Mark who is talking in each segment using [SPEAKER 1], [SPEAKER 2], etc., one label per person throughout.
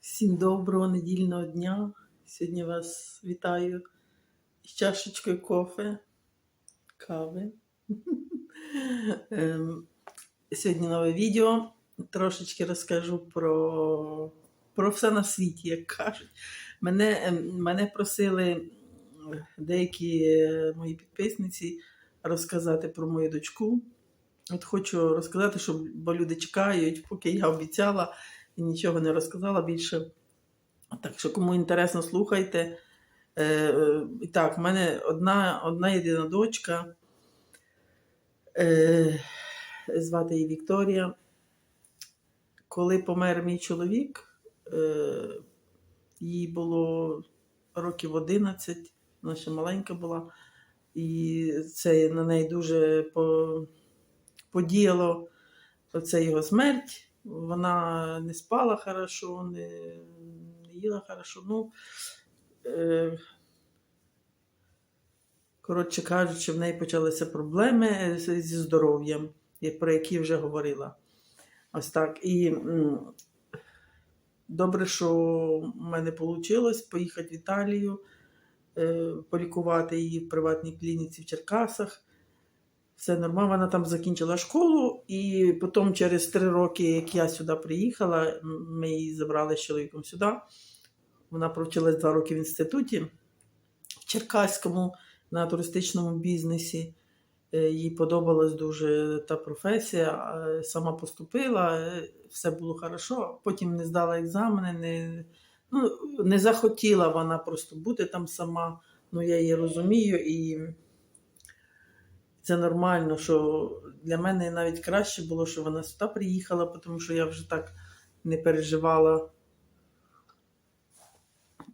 [SPEAKER 1] Всім доброго недільного дня. Сьогодні вас вітаю з чашечкою кофе, кави. Ем, Сьогодні нове відео. Трошечки розкажу про, про все на світі, як кажуть. Мене, ем, мене просили деякі е, мої підписниці розказати про мою дочку. От хочу розказати, щоб, бо люди чекають, поки я обіцяла і нічого не розказала більше. Так що, кому інтересно, слухайте. Е, е, так, в мене одна, одна єдина дочка. Е, Звати її Вікторія. Коли помер мій чоловік, е, їй було років 11, вона ще маленька була, і це на неї дуже по, подіяло це його смерть. Вона не спала хорошо, не, їла хорошо. Ну, е, коротше кажучи, в неї почалися проблеми зі здоров'ям, про які вже говорила. Ось так. І добре, що в мене вийшло поїхати в Італію, е, полікувати її в приватній клініці в Черкасах. Все нормально, вона там закінчила школу, і потім через три роки, як я сюди приїхала, ми її забрали з чоловіком сюди. Вона провчилась два роки в інституті в Черкаському на туристичному бізнесі. Е, Їй подобалась дуже та професія. е, Сама поступила, е, все було хорошо. Потім не здала екзамени, не, ну, не захотіла вона просто бути там сама. Ну, я її розумію і це нормально, що для мене навіть краще було, що вона сюди приїхала, тому що я вже так не переживала.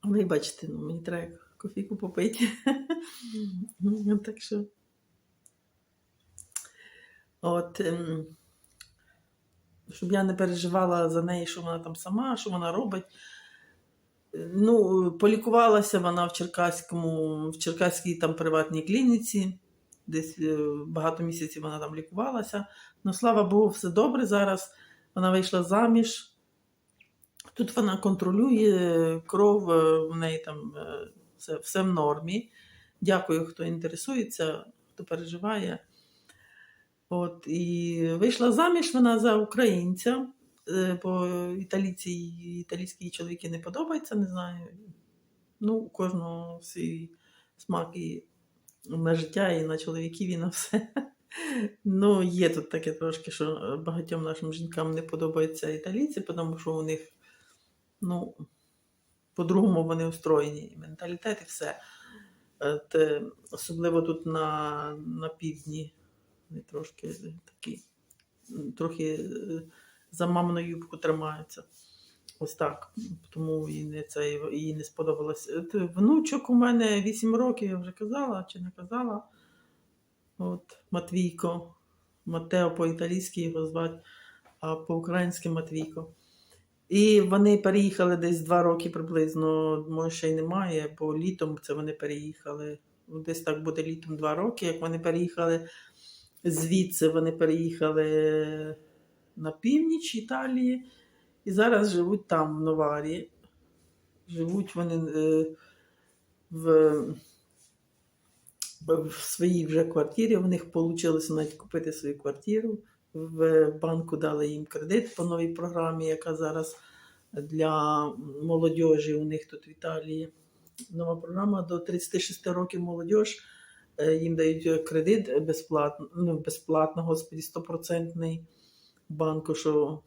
[SPEAKER 1] Але бачите, ну, мені треба кофійку попити. Так що. От, ем, щоб я не переживала за неї, що вона там сама, що вона робить. Ну, полікувалася вона в Черкаському, в Черкаській там приватній клініці. Десь е, багато місяців вона там лікувалася. Ну, слава Богу, все добре зараз. Вона вийшла заміж. Тут вона контролює кров, е, в неї там е, все, все в нормі. Дякую, хто інтересується, хто переживає. От, і вийшла заміж вона за українця, бо італійці, італійські чоловіки не подобаються, не знаю. Ну, у кожного свій смак і на життя, і на чоловіків, і на все. Ну, є тут таке трошки, що багатьом нашим жінкам не подобаються італійці, тому що у них, ну, по-другому вони устроєні, і менталітет, і все. Е, Те, особливо тут на, на півдні. Вони трошки такі, трохи е, за мамину юбку тримаються. Ось так. Тому їй не, це, їй не сподобалось. Е, Внучок у мене 8 років, я вже казала чи не казала. От Матвійко. Матео по-італійськи його звати, а по-українськи Матвійко. І вони переїхали десь два роки приблизно, може ще й немає, бо літом це вони переїхали. Десь так буде літом два роки, як вони переїхали звідси, вони переїхали на північ Італії і зараз живуть там, в Новарі. Живуть вони е, в, в своїй вже квартирі. У них вийшло навіть купити свою квартиру. В банку дали їм кредит по новій програмі, яка зараз для молодіжі у них тут в Італії. Нова програма до 36 років молодіж. е, Їм дають кредит безплатно, ну, безплатно, господі, 100% банку, що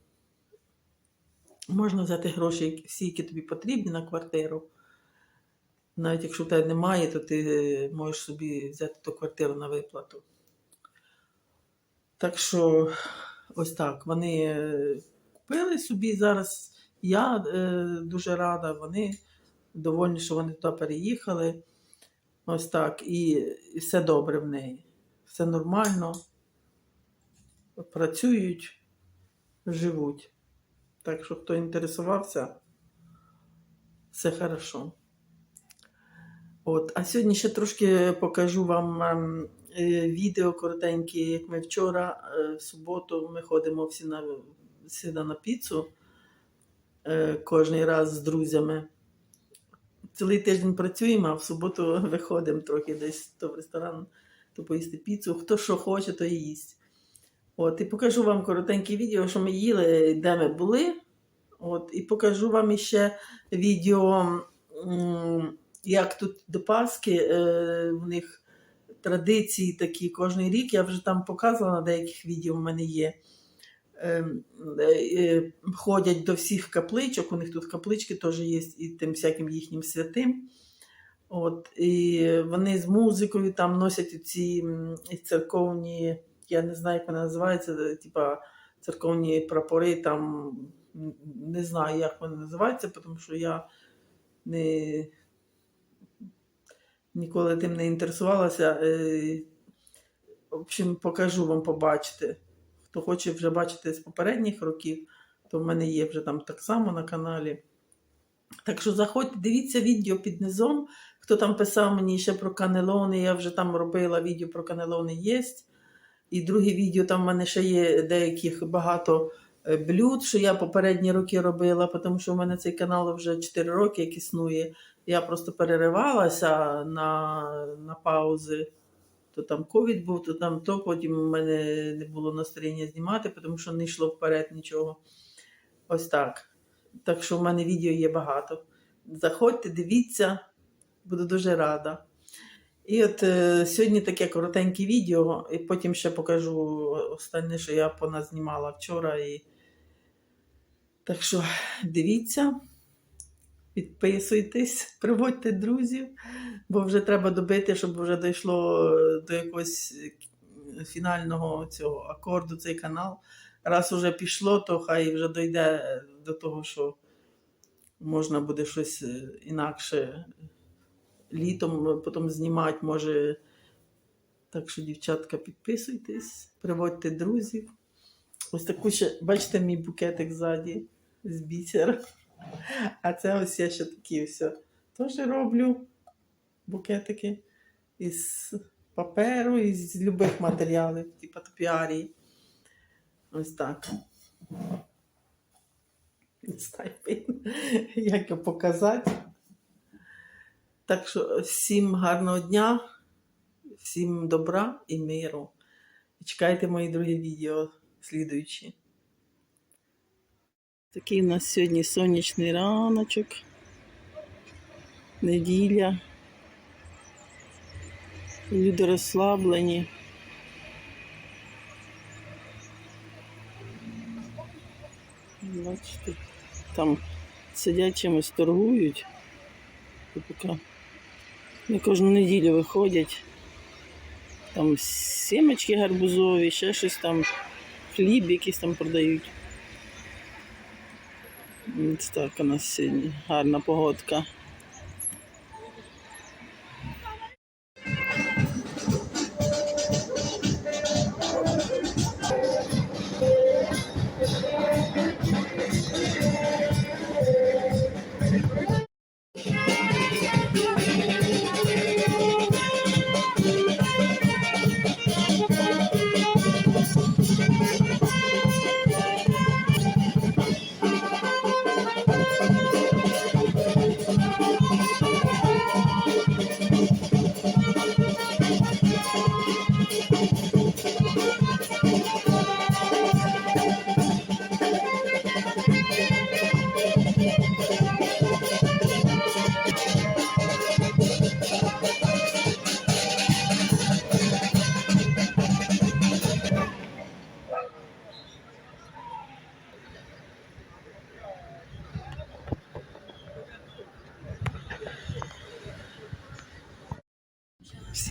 [SPEAKER 1] можна взяти гроші, всі, які тобі потрібні на квартиру. Навіть якщо в тебе немає, то ти е, можеш собі взяти ту квартиру на виплату. Так що, ось так. Вони е, купили собі зараз. Я е, дуже рада, вони довольні, що вони туди переїхали. Ось так. І, і все добре в неї. Все нормально. Працюють, живуть. Так що, хто інтересувався, все хорошо. От, а сьогодні ще трошки покажу вам ем, е, відео коротеньке, як ми вчора, е, в суботу, ми ходимо всі на, всі на піцу. е, кожний раз з друзями. Цілий тиждень працюємо, а в суботу виходимо трохи десь то в ресторан, то поїсти піцу. Хто що хоче, то і їсть. От, і покажу вам коротеньке відео, що ми їли, де ми були. От, і покажу вам іще відео, як тут до Пасхи е, в них традиції такі кожен рік. Я вже там показувала на деяких відео в мене є. Ем, е, е, Ходять до всіх капличок, у них тут каплички теж є і тим всяким їхнім святим. От, і вони з музикою там носять ці церковні, я не знаю, як вони називаються, типа церковні прапори, там не знаю, як вони називаються, тому що я не, ніколи тим не інтересувалася. Е, В общем, покажу вам побачити. Хто хоче вже бачити з попередніх років, то в мене є вже там так само на каналі. Так що заходьте, дивіться відео під низом. Хто там писав мені ще про канелони, я вже там робила відео про канелони є. І друге відео там в мене ще є деяких багато е, блюд, що я попередні роки робила, тому що в мене цей канал вже 4 роки як існує. Я просто переривалася на, на паузи. То там ковід був, то там то, потім в мене не було настроєння знімати, тому що не йшло вперед нічого. Ось так. Так що в мене відео є багато. Заходьте, дивіться, буду дуже рада. І от е, сьогодні таке коротеньке відео, і потім ще покажу останнє, що я поназнімала вчора. І... Так що дивіться, підписуйтесь, приводьте друзів, бо вже треба добити, щоб вже дійшло до якогось е, фінального цього акорду цей канал. Раз уже пішло, то хай вже дойде до того, що можна буде щось е, інакше літом е, потім знімати, може. Так що, дівчатка, підписуйтесь, приводьте друзів. Ось таку ще, бачите, мій букетик ззаді з бісера. А це ось я ще такі все теж роблю букетики із паперу, із любих матеріалів, типу топіарії. Ось так. Не знаю, як його показати. Так що всім гарного дня, всім добра і миру. Чекайте мої другі відео слідуючі. Такий у нас сьогодні сонячний раночок. Неділя. Люди розслаблені. Бачите, там сидять чимось торгують. Поки не кожну неділю виходять. Там сімечки гарбузові, ще щось там, хліб якийсь там продають. Ось так у нас сьогодні гарна погодка.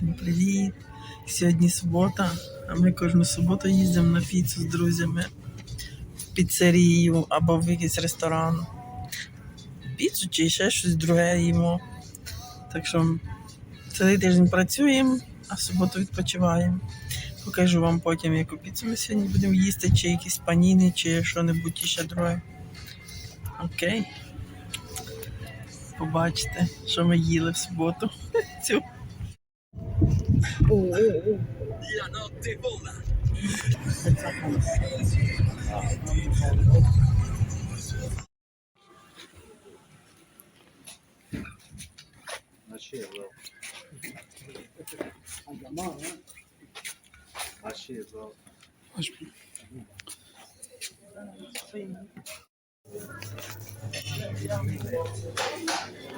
[SPEAKER 1] Всім привіт! Сьогодні субота, а ми кожну суботу їздимо на піцу з друзями в піцерію або в якийсь ресторан. Піцу чи ще щось друге їмо. Так що цілий тиждень працюємо, а в суботу відпочиваємо. Покажу вам потім, яку піцу ми сьогодні будемо їсти, чи якісь паніни, чи що-небудь ще друге. Окей. Побачите, що ми їли в суботу. Цю.
[SPEAKER 2] Oo.
[SPEAKER 1] Açıyor bro. Açıyor bro. Açmıyor. Thank you.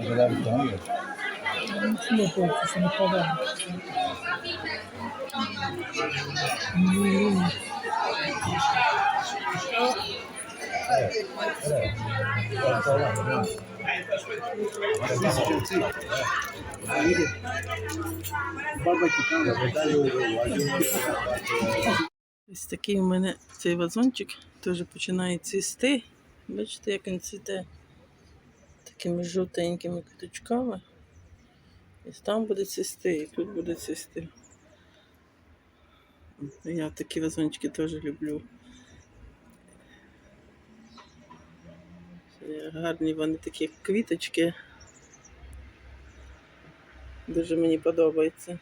[SPEAKER 1] Il bicchiere bello. Ось такий у мене цей вазончик теж починає цвісти. Бачите, як він цвіте такими жовтенькими квіточками. І там буде цвісти, і тут буде цвісти. Я такі вазончики теж люблю. Гарні вони такі квіточки. Дуже мені подобається.